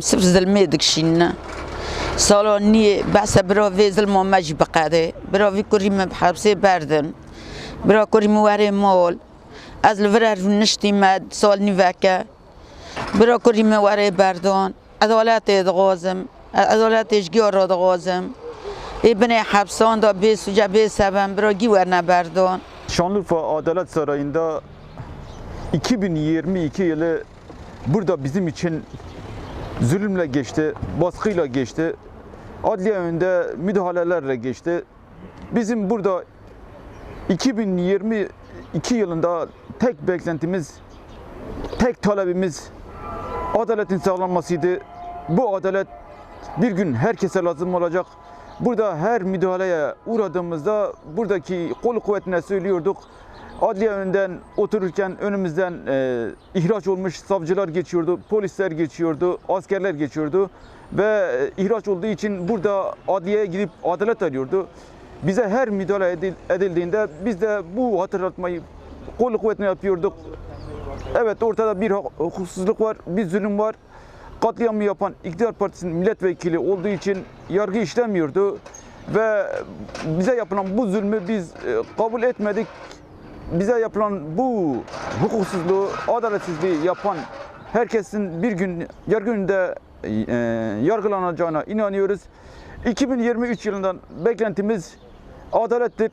Sırf zulmedik şinne. Salo niye basa bira ve zulma maji bakade. Bira vi kurime bhapse berdin. Bira kurime ware mol. Az lvrar nişti mad sal nivaka. Bira kurime ware berdon. Adalet edgozim. Adalet ejgiyar edgozim. İbne hapsan da be suca be sebem bira giverna berdon. Şanlıurfa Adalet Sarayı'nda 2022 yılı burada bizim için zulümle geçti, baskıyla geçti. Adliye önünde müdahalelerle geçti. Bizim burada 2022 yılında tek beklentimiz, tek talebimiz adaletin sağlanmasıydı. Bu adalet bir gün herkese lazım olacak. Burada her müdahaleye uğradığımızda buradaki kol kuvvetine söylüyorduk. Adliye önünden otururken önümüzden e, ihraç olmuş savcılar geçiyordu, polisler geçiyordu, askerler geçiyordu. Ve e, ihraç olduğu için burada adliyeye gidip adalet arıyordu. Bize her müdahale edil- edildiğinde biz de bu hatırlatmayı kol kuvvetine yapıyorduk. Evet ortada bir hukuksuzluk var, bir zulüm var. Katliamı yapan iktidar partisinin milletvekili olduğu için yargı işlemiyordu. Ve bize yapılan bu zulmü biz e, kabul etmedik. Bize yapılan bu hukuksuzluğu, adaletsizliği yapan herkesin bir gün yargı önünde e, yargılanacağına inanıyoruz. 2023 yılından beklentimiz adalettir.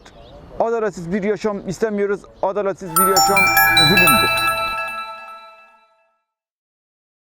Adaletsiz bir yaşam istemiyoruz. Adaletsiz bir yaşam zulümdür.